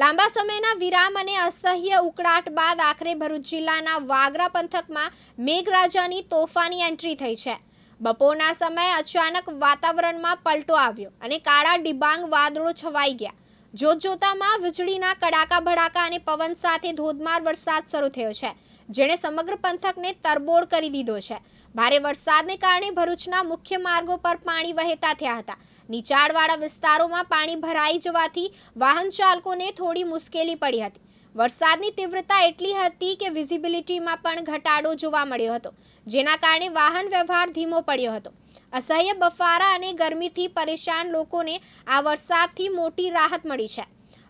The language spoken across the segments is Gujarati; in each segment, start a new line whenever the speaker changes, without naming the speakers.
લાંબા સમયના વિરામ અને અસહ્ય ઉકળાટ બાદ આખરે ભરૂચ જિલ્લાના વાગરા પંથકમાં મેઘરાજાની તોફાની એન્ટ્રી થઈ છે. બપોરના સમયે અચાનક વાતાવરણમાં પલટો આવ્યો અને કાળા ડિબાંગ વાદળો છવાઈ ગયા. જોતજોતામાં વીજળીના કડાકા ભડાકા અને પવન સાથે ધોધમાર વરસાદ શરૂ થયો છે, જેણે સમગ્ર પંથકને તરબોળ કરી દીધો છે. ભારે વરસાદને કારણે ભરૂચના મુખ્ય માર્ગો પર પાણી વહેતા થયા હતા. નીચાણવાળા વિસ્તારોમાં પાણી ભરાઈ જવાથી વાહન ચાલકોને થોડી મુશ્કેલી પડી હતી. વરસાદની તીવ્રતા એટલી હતી કે વિઝિબિલિટીમાં પણ ઘટાડો જોવા મળ્યો હતો, જેના કારણે વાહન વ્યવહાર ધીમો પડ્યો હતો. અસહ્ય બફારા અને ગરમીથી પરેશાન લોકોને આ વરસાદથી મોટી રાહત મળી છે.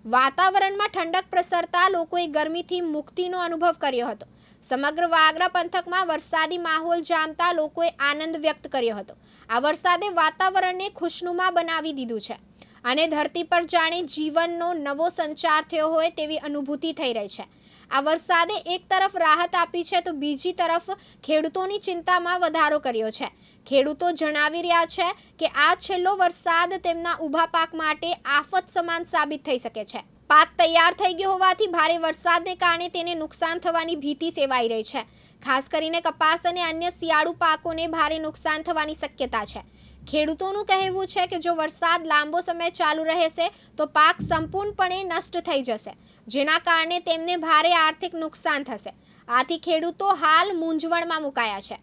વાતાવરણમાં ઠંડક પ્રસરતા લોકોએ ગરમીથી મુક્તિનો અનુભવ કર્યો હતો. સમગ્ર વાગરા પંથકમાં વરસાદી માહોલ જામતા લોકોએ આનંદ વ્યક્ત કર્યો હતો. આ વરસાદે વાતાવરણને ખુશનુમા બનાવી દીધું છે અને ધરતી પર જાણે જીવનનો નવો સંચાર થયો હોય તેવી અનુભૂતિ થઈ રહી છે. આ વરસાદે એક તરફ રાહત આપી છે તો બીજી તરફ ખેડૂતોની ચિંતામાં વધારો કર્યો છે. ખેડૂતો જણાવી રહ્યા છે કે આ છેલ્લો વરસાદ તેમના ઊભા પાક માટે આફત સમાન સાબિત થઈ શકે છે. પાક તૈયાર થઈ ગયો હોવાથી ભારે વરસાદને કારણે તેને નુકસાન થવાની ભીતિ સેવાઈ રહી છે. ખાસ કરીને કપાસ અને અન્ય શિયાળુ પાકોને ભારે નુકસાન થવાની શક્યતા છે. ખેડૂતોનું કહેવું છે કે જો વરસાદ લાંબો સમય ચાલુ રહેશે, તો પાક સંપૂર્ણપણે નષ્ટ થઈ જશે, જેના કારણે તેમને ભારે આર્થિક નુકસાન થશે. આથી ખેડૂતો હાલ મૂંઝવણમાં મુકાયા છે.